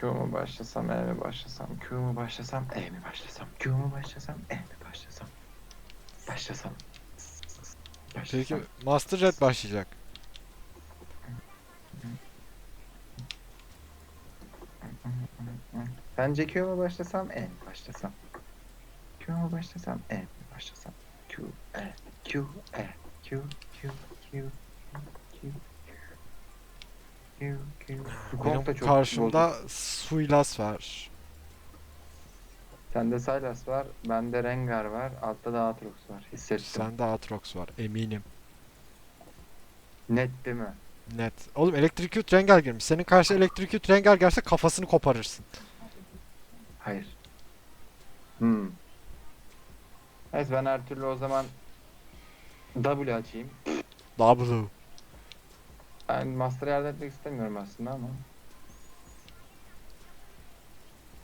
Q mu başlasam, E mi başlasam, Q mu başlasam, E mi başlasam, Q mu başlasam, E mi başlasam? Başlasam. Başlasam. Peki Master Red başlayacak. Bence Q mu başlasam, E mi başlasam? Q mu başlasam, E mi başlasam? Q, E, Q, E, Q, Q, Q, Q, Q, Bu komp da Benim çok karşımda. Suilas var. Sende Sylas var, bende Rengar var, altta da Aatrox var. Hissettim. Sende Aatrox var eminim. Net değil mi? Net. Oğlum Electrocute Rengar girmiş. Senin karşı Electrocute Rengar gelse kafasını koparırsın. Hayır. Hmm. Neyse ben her türlü o zaman W açayım. W. Ben Master'a yardım etmek istemiyorum aslında ama.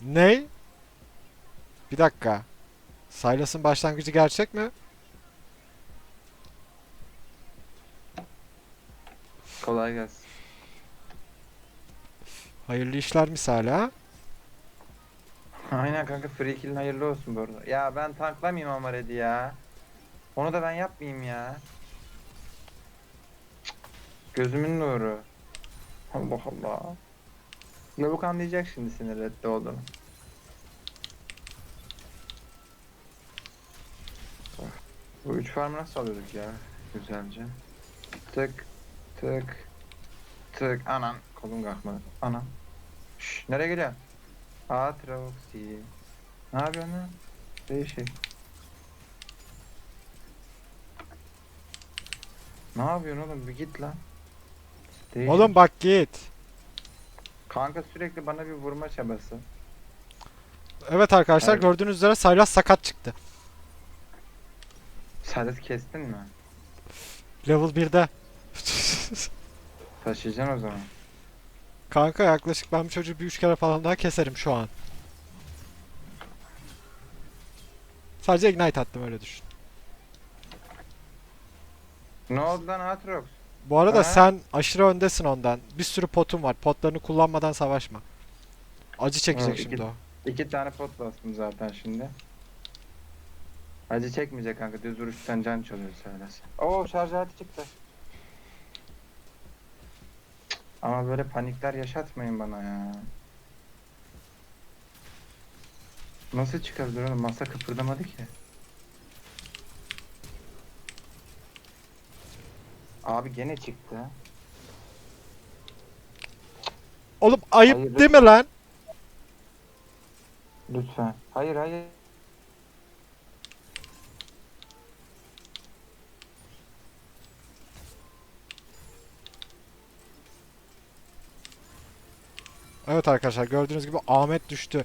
Ney? Bir dakika. Sylas'ın başlangıcı gerçek mi? Kolay gelsin. Hayırlı işler misali ha? Aynen kanka free kill'in hayırlı olsun bu arada. Ya ben tanklamayayım ama Red'i ya. Onu da ben yapmayayım ya. Gözümün nuru. Allah Allah. Lavuk anlayacak şimdi senin Red'de olduğunu. Bu üç farmı nasıl alıyorduk ya? Güzelce. Tık tık tık. Anan kolum kalkmadı. Anan. Şş, nereye gidiyorsun? Atroxy. Ne yapıyorsun lan? Değişik. Ne yapıyorsun oğlum? Bir git lan. Değişik. Oğlum bak git. Kanka sürekli bana bir vurma çabası. Evet arkadaşlar Evet. gördüğünüz üzere Sylas sakat çıktı. Sadece kestin mi? Level 1'de. Taşıyacaksın o zaman. Kanka yaklaşık ben bu çocuğu bir üç kere falan daha keserim şu an. Sadece ignite attım öyle düşün. Ne oldu lan Atrox? Bu arada Ha? sen aşırı öndesin ondan. Bir sürü potun var. Potlarını kullanmadan savaşma. Acı çekecek Evet, şimdi iki- o. İki tane pot bastım zaten şimdi. Acı çekmeyecek kanka. Düz vuruştan can çalıyor söylesin. Oo şarj aleti çıktı. Ama böyle panikler yaşatmayın bana ya. Nasıl çıkabilir oğlum? Masa kıpırdamadı ki. Abi gene çıktı. Oğlum ayıp Hayır, değil mi lan? Lütfen. Hayır hayır. Evet arkadaşlar gördüğünüz gibi Ahmet düştü.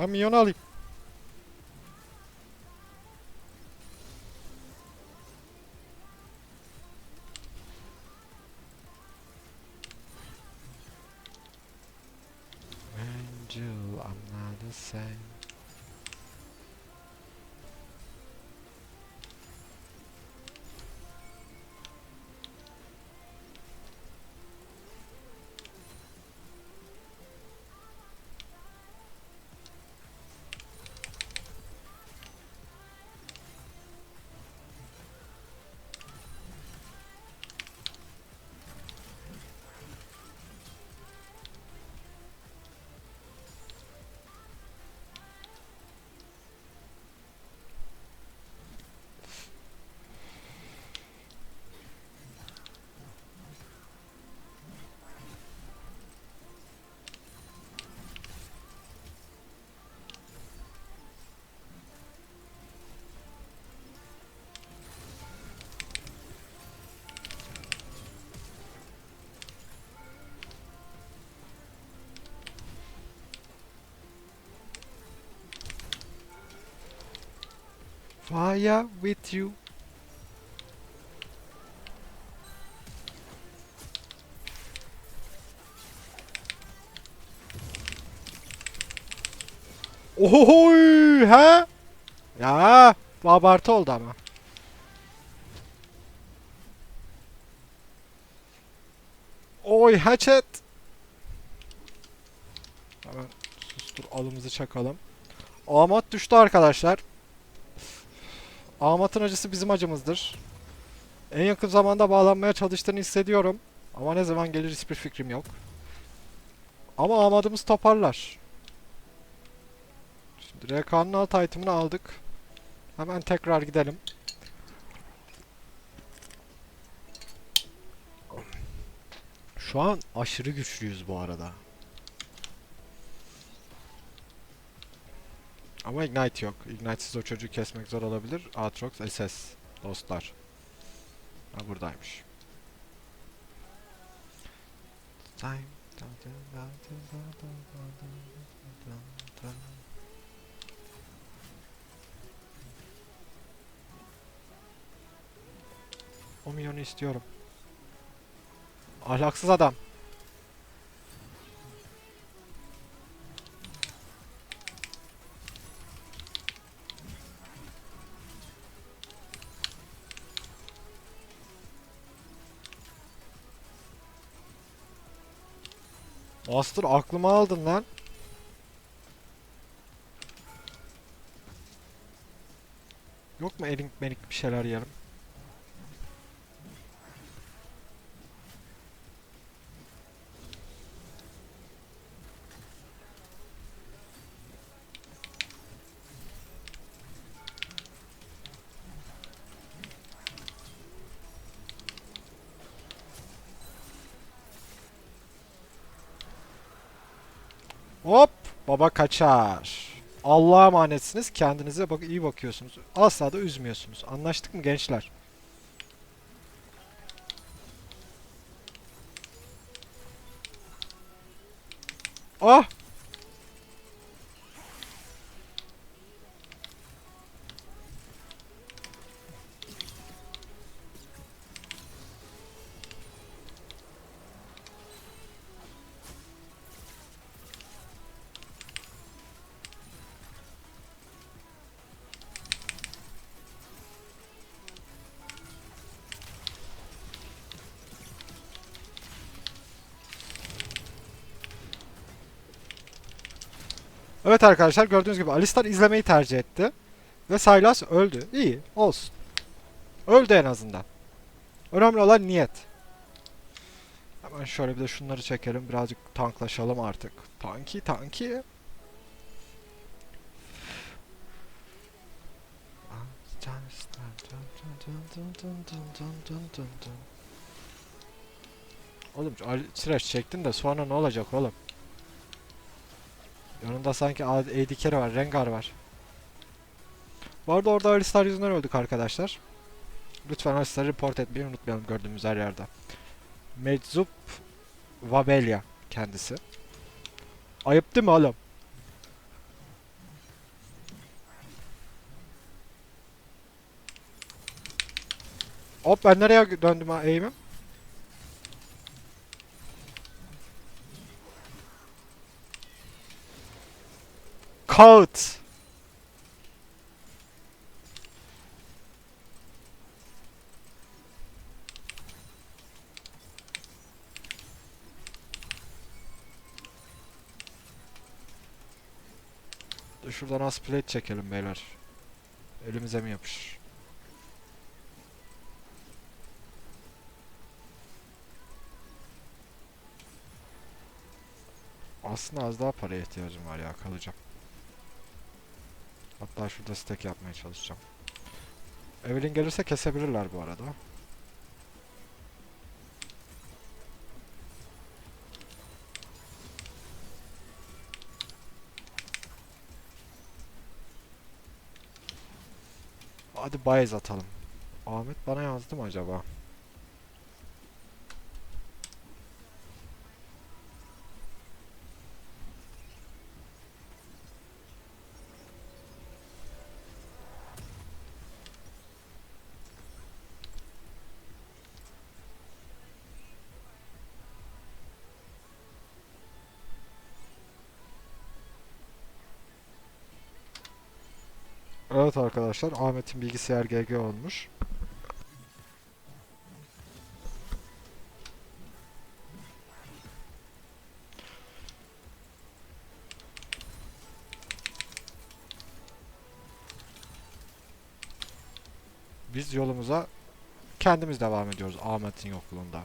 Ben minyonu alayım. Fire with you. Ohoy ha? Ya abartı oldu ama. Oy hatchet. Hemen sustur alımızı çakalım. Amat düştü arkadaşlar. Amat'ın acısı bizim acımızdır. En yakın zamanda bağlanmaya çalıştığını hissediyorum. Ama ne zaman gelir hiçbir fikrim yok. Ama Amat'ımız toparlar. Şimdi RK'nın alt item'ını aldık. Hemen tekrar gidelim. Şu an aşırı güçlüyüz bu arada. Ama Ignite yok. Ignite'siz o çocuğu kesmek zor olabilir. Aatrox SS dostlar. Ha buradaymış. Time. O milyonu istiyorum. Ahlaksız adam. Master aklıma aldın lan. Yok mu erik merik bir şeyler yiyelim? Hop! Baba kaçar. Allah'a emanetsiniz. Kendinize bak iyi bakıyorsunuz. Asla da üzmüyorsunuz. Anlaştık mı gençler? Ah! Evet arkadaşlar gördüğünüz gibi Alistar izlemeyi tercih etti. Ve Sylas öldü. İyi olsun. Öldü en azından. Önemli olan niyet. Hemen şöyle bir de şunları çekelim. Birazcık tanklaşalım artık. Tanki tanki. Oğlum Trash çektin de sonra ne olacak oğlum? Yanında sanki AD carry var, Rengar var. Bu arada orada Alistar yüzünden öldük arkadaşlar. Lütfen Alistar'ı report etmeyi unutmayalım gördüğümüz her yerde. Meczup Vabelia kendisi. Ayıp değil mi oğlum? Hop ben nereye döndüm ha eğimim? Kağıt. Dur Şuradan az plate çekelim beyler. Elimize mi yapışır? Aslında az daha paraya ihtiyacım var ya kalacağım. Hatta şurada stack yapmaya çalışacağım. Evelyn gelirse kesebilirler bu arada. Hadi bayez atalım. Ahmet bana yazdı mı acaba? Evet arkadaşlar Ahmet'in bilgisayar GG olmuş. Biz yolumuza kendimiz devam ediyoruz Ahmet'in yokluğunda.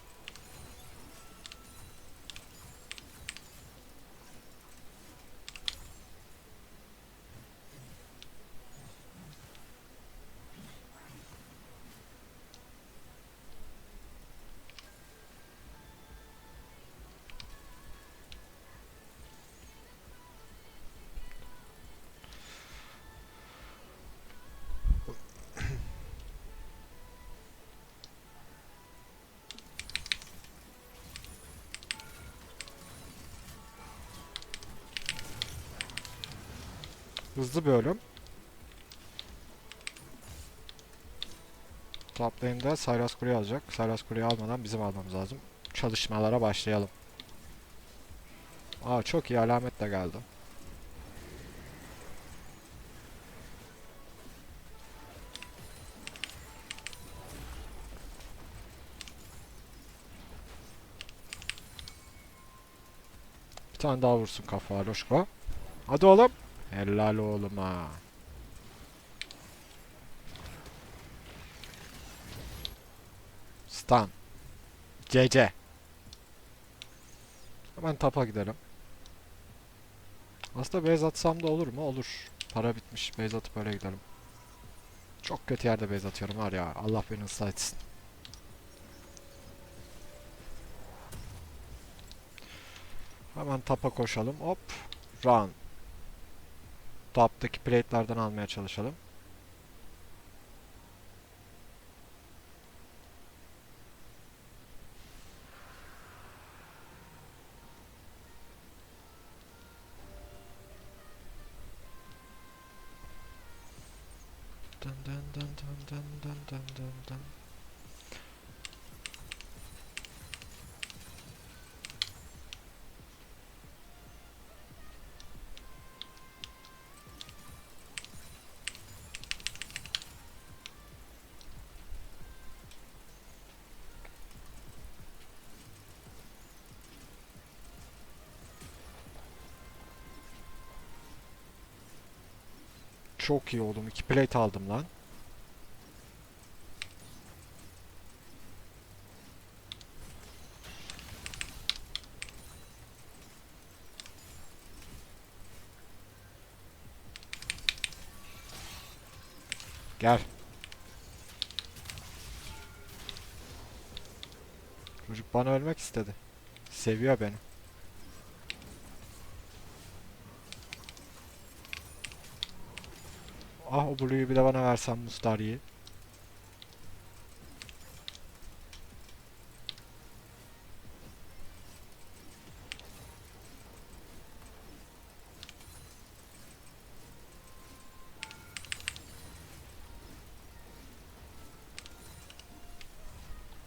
Hızlı bölüm. Top lane'de Sylas Kule'yi alacak. Sylas Kule'yi almadan bizim almamız lazım. Çalışmalara başlayalım. Aa çok iyi alamet de geldi. Bir tane daha vursun kafa Aloşko. Hadi oğlum. Helal oğluma. Stun. CC. Hemen tapa gidelim. Aslında base atsam da olur mu? Olur. Para bitmiş. Base atıp öyle gidelim. Çok kötü yerde base atıyorum var ya. Allah beni ıslah etsin. Hemen tapa koşalım. Hop. Run. Top'taki plate'lerden almaya çalışalım. Çok iyi oğlum. iki plate aldım lan. Gel. Çocuk bana ölmek istedi. Seviyor beni. Ah o Blue'yu bir de bana versen Mustari'yi.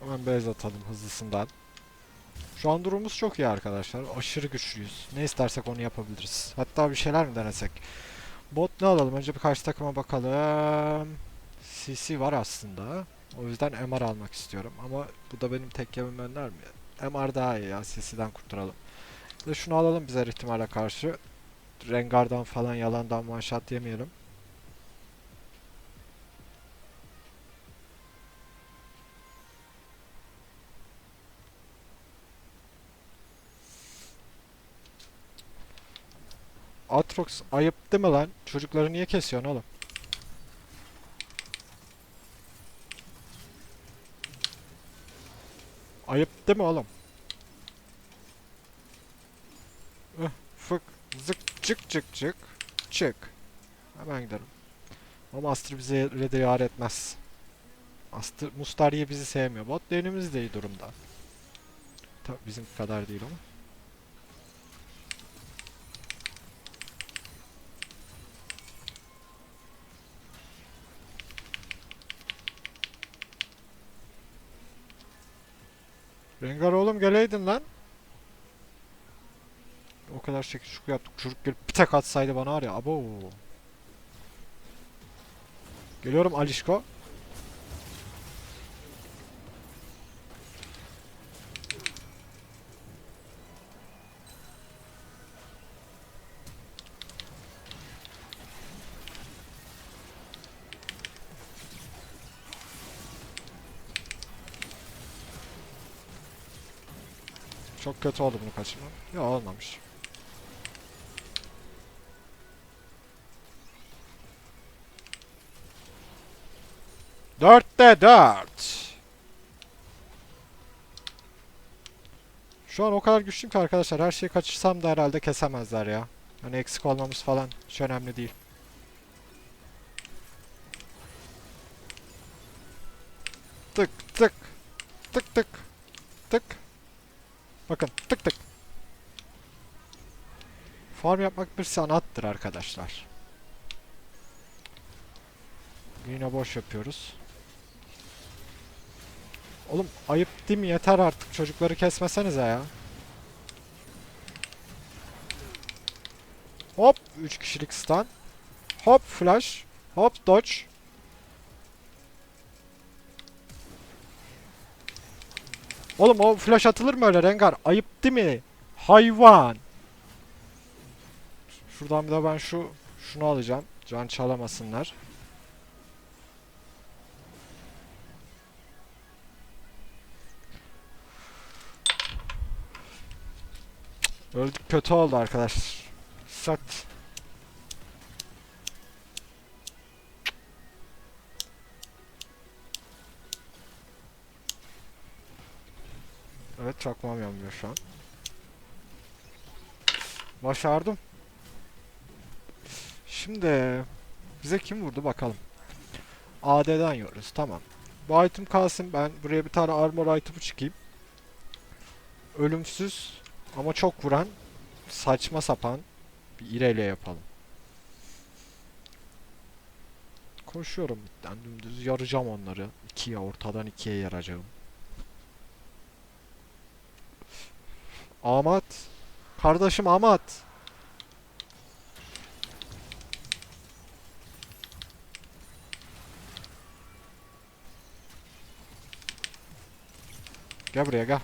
Hemen base atalım hızlısından. Şu an durumumuz çok iyi arkadaşlar. Aşırı güçlüyüz. Ne istersek onu yapabiliriz. Hatta bir şeyler mi denesek? Bot ne alalım? Önce bir karşı takıma bakalım. CC var aslında. O yüzden MR almak istiyorum. Ama bu da benim tek yemim önler mi? MR daha iyi ya. CC'den kurtaralım. De şunu alalım biz her ihtimale karşı. Rengar'dan falan yalandan shot yemeyelim. Atrox ayıp değil mi lan? Çocukları niye kesiyorsun oğlum? Ayıp değil mi oğlum? Öh, fık, zık, çık çık çık, çık. Hemen gidelim. O Master bize red'e yar etmez. Master, Mustariye bizi sevmiyor. Bot lane'imiz de iyi durumda. Tabi bizim kadar değil ama. Rengar oğlum geleydin lan. O kadar şekil şuku yaptık. Çocuk gelip bir tek atsaydı bana var ya. Abo. Geliyorum Alişko. Çok kötü oldu bunu kaçırmam. Ya olmamış. Dörtte dört. Şu an o kadar güçlüyüm ki arkadaşlar her şeyi kaçırsam da herhalde kesemezler ya. Hani eksik olmamız falan hiç önemli değil. Tık tık tık tık tık. Bakın tık tık. Farm yapmak bir sanattır arkadaşlar. Yine boş yapıyoruz. Oğlum ayıp değil mi? Yeter artık. Çocukları kesmesenize ya. Hop 3 kişilik stun. Hop flash. Hop dodge. Oğlum o flash atılır mı öyle Rengar? Ayıp değil mi? Hayvan. Şuradan bir de ben şu şunu alacağım. Can çalamasınlar. Öldük kötü oldu arkadaş. Sat. Evet çakmam yanmıyor şu an. Başardım. Şimdi bize kim vurdu bakalım. AD'den yiyoruz tamam. Bu item kalsın ben buraya bir tane armor item'ı çıkayım. Ölümsüz ama çok vuran saçma sapan bir ireyle yapalım. Koşuyorum midden dümdüz yaracağım onları. İkiye ortadan ikiye yaracağım. Amat. Kardeşim Amat. Gel buraya gel.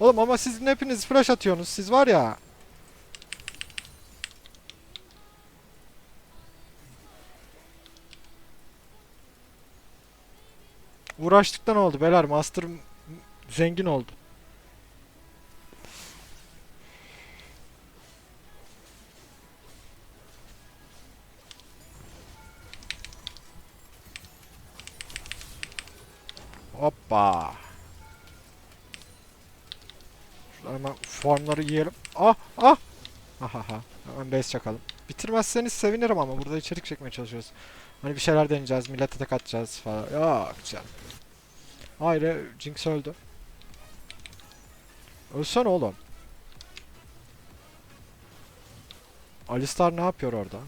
Oğlum ama sizin hepiniz flash atıyorsunuz. Siz var ya. Uğraştıktan oldu beyler. Master zengin oldu. Hoppa. Şuradan hemen formları yiyelim. Ah base çakalım. Bitirmezseniz sevinirim ama burada içerik çekmeye çalışıyoruz. Hani bir şeyler deneyeceğiz, millete tek atacağız falan. Yok canım. Hayır, Jinx öldü. Ölsene oğlum. Alistar ne yapıyor orada?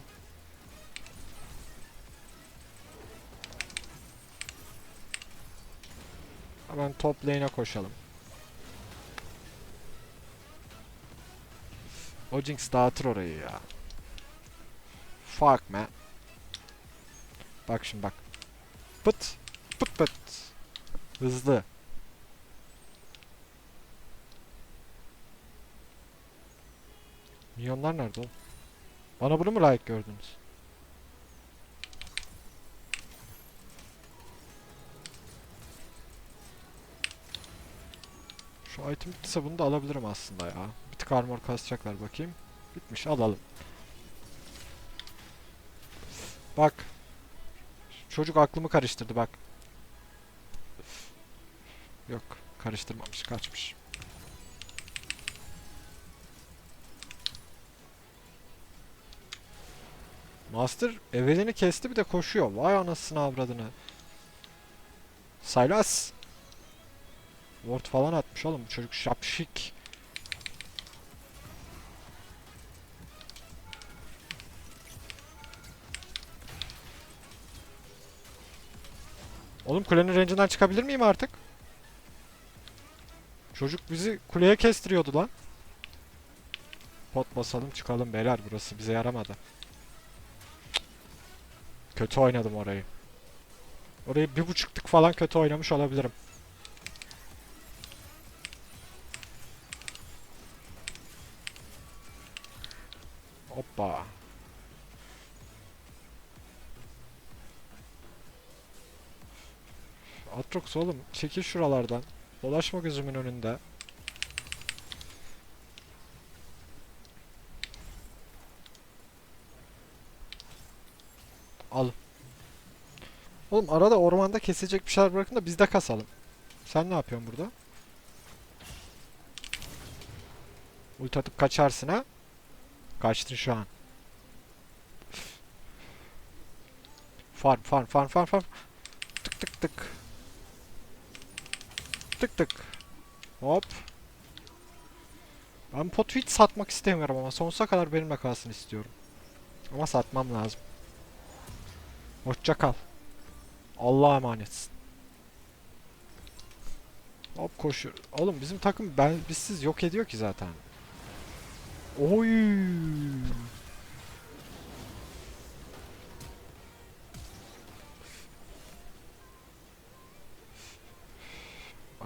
Hemen top lane'e koşalım. O Jinx dağıtır orayı ya. Fuck man. Bak şimdi bak. Pıt. Pıt pıt. Hızlı. Milyonlar nerede oğlum? Bana bunu mu layık gördünüz? Şu item bittiyse bunu da alabilirim aslında ya. Bir tık armor kasacaklar bakayım. Bitmiş alalım. Bak. Çocuk aklımı karıştırdı bak. Yok karıştırmamış kaçmış. Master evelini kesti bir de koşuyor. Vay anasını avradını. Saylas. Ward falan atmış oğlum bu çocuk şapşik. Oğlum kulenin range'inden çıkabilir miyim artık? Çocuk bizi kuleye kestiriyordu lan. Pot basalım çıkalım beyler burası bize yaramadı. Kötü oynadım orayı. Orayı bir buçuk tık falan kötü oynamış olabilirim. Atrox oğlum çekil şuralardan. Dolaşma gözümün önünde. Al. Oğlum arada ormanda kesecek bir şeyler bırakın da biz de kasalım. Sen ne yapıyorsun burada? Ulti atıp kaçarsın ha? Kaçtın şu an. Farm farm farm farm farm. Tık tık tık. Tık tık. Hop. Ben potu satmak istemiyorum ama sonsuza kadar benimle kalsın istiyorum. Ama satmam lazım. Hoşça kal. Allah'a emanetsin. Hop koşuyor. Oğlum bizim takım ben bizsiz yok ediyor ki zaten. Oy.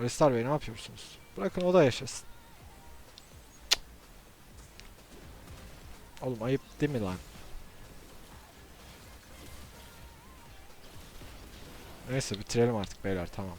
Alistar Bey ne yapıyorsunuz? Bırakın o da yaşasın. Oğlum ayıp değil mi lan? Neyse bitirelim artık beyler tamam.